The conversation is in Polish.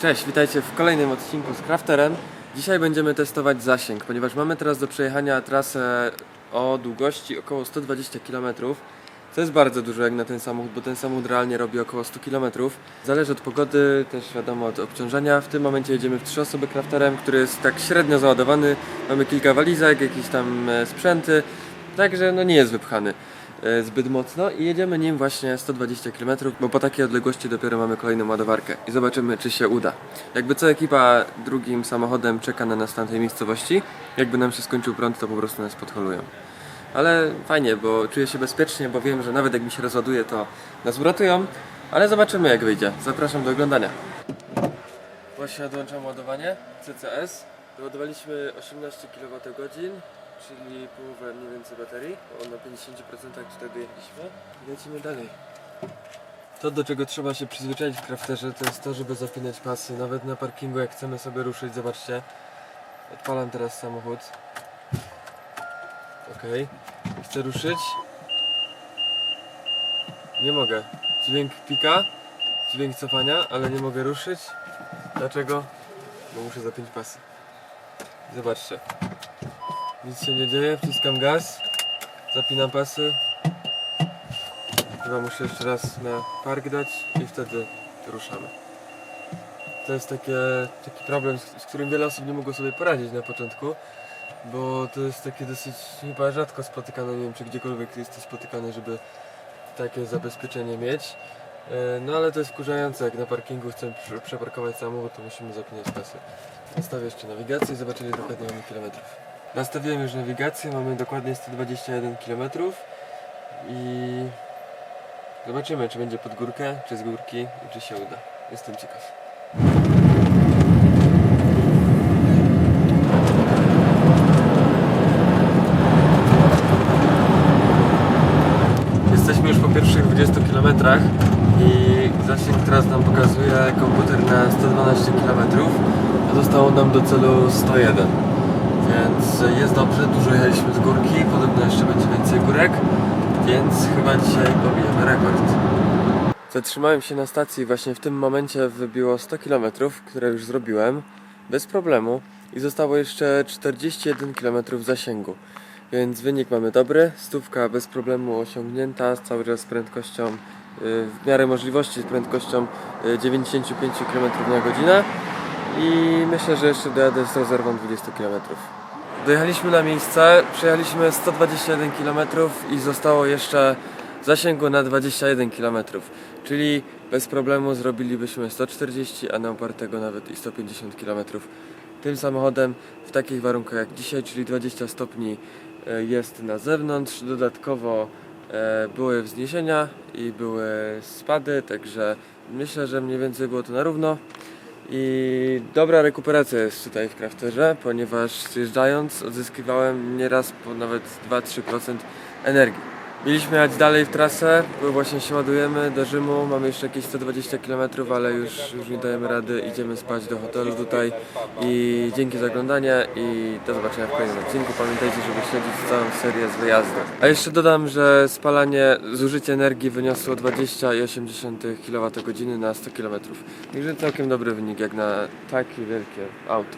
Cześć, witajcie w kolejnym odcinku z Crafterem. Dzisiaj będziemy testować zasięg, ponieważ mamy teraz do przejechania trasę o długości około 120 km. To jest bardzo dużo jak na ten samochód, bo ten samochód realnie robi około 100 km. Zależy od pogody, też wiadomo od obciążenia. W tym momencie jedziemy w trzy osoby Crafterem, który jest tak średnio załadowany. Mamy kilka walizek, jakieś tam e, sprzęty, także no nie jest wypchany zbyt mocno i jedziemy nim właśnie 120 km, bo po takiej odległości dopiero mamy kolejną ładowarkę i zobaczymy czy się uda. Jakby co ekipa drugim samochodem czeka na nas w tamtej miejscowości, jakby nam się skończył prąd to po prostu nas podholują. Ale fajnie, bo czuję się bezpiecznie, bo wiem, że nawet jak mi się rozładuje to nas uratują, ale zobaczymy jak wyjdzie. Zapraszam do oglądania. Właśnie dołączam ładowanie CCS. Doładowaliśmy 18 kWh, czyli połowę mniej więcej baterii, bo na 50% tutaj dojechaliśmy. I lecimy dalej. To do czego trzeba się przyzwyczaić w crafterze to jest to, żeby zapinać pasy. Nawet na parkingu jak chcemy sobie ruszyć, zobaczcie. Odpalam teraz samochód. Okej. Chcę ruszyć. Nie mogę. Dźwięk pika, dźwięk cofania, ale nie mogę ruszyć. Dlaczego? Bo muszę zapiąć pasy. Zobaczcie. Nic się nie dzieje, wciskam gaz, zapinam pasy. Chyba muszę jeszcze raz na park dać i wtedy ruszamy. To jest takie, taki problem, z, z którym wiele osób nie mogło sobie poradzić na początku, bo to jest takie dosyć chyba rzadko spotykane, nie wiem czy gdziekolwiek jest to spotykane, żeby takie zabezpieczenie mieć. E, No ale to jest wkurzające, jak na parkingu chcemy prze- przeparkować samochód, to musimy zapinać pasy. Nastawię jeszcze nawigację i zobaczymy ile dokładnie mamy kilometrów. Nastawiłem już nawigację, mamy dokładnie 121 km i zobaczymy czy będzie pod górkę, czy z górki i czy się uda. Jestem ciekaw. Jesteśmy już po pierwszych 20 km i zasięg teraz nam pokazuje komputer na 112 km, a zostało nam do celu 101. Więc jest dobrze, dużo jechaliśmy z górki, podobno jeszcze będzie więcej górek, więc chyba dzisiaj pobijemy rekord. Zatrzymałem się na stacji właśnie w tym momencie wybiło 100 km, które już zrobiłem bez problemu i zostało jeszcze 41 km zasięgu. Więc wynik mamy dobry, stówka bez problemu osiągnięta, cały czas z prędkością, y, w miarę możliwości z prędkością y, 95 km na godzinę i myślę, że jeszcze dojadę z rezerwą 20 km. Dojechaliśmy na miejsce, przejechaliśmy 121 km i zostało jeszcze zasięgu na 21 km, czyli bez problemu zrobilibyśmy 140, a na opartego nawet i 150 km. Tym samochodem w takich warunkach jak dzisiaj, czyli 20 stopni e, jest na zewnątrz, dodatkowo e, były wzniesienia i były spady, także myślę, że mniej więcej było to na równo. I dobra rekuperacja jest tutaj w crafterze, ponieważ zjeżdżając odzyskiwałem nieraz po nawet 2-3% energii. Mieliśmy jechać dalej w trasę, bo właśnie się ładujemy do Rzymu, mamy jeszcze jakieś 120 km, ale już, już nie dajemy rady, idziemy spać do hotelu tutaj i dzięki za oglądanie i do zobaczenia w kolejnym odcinku. Pamiętajcie, żeby śledzić całą serię z wyjazdu. A jeszcze dodam, że spalanie, zużycie energii wyniosło 20,8 kWh na 100 km. Także całkiem dobry wynik jak na takie wielkie auto.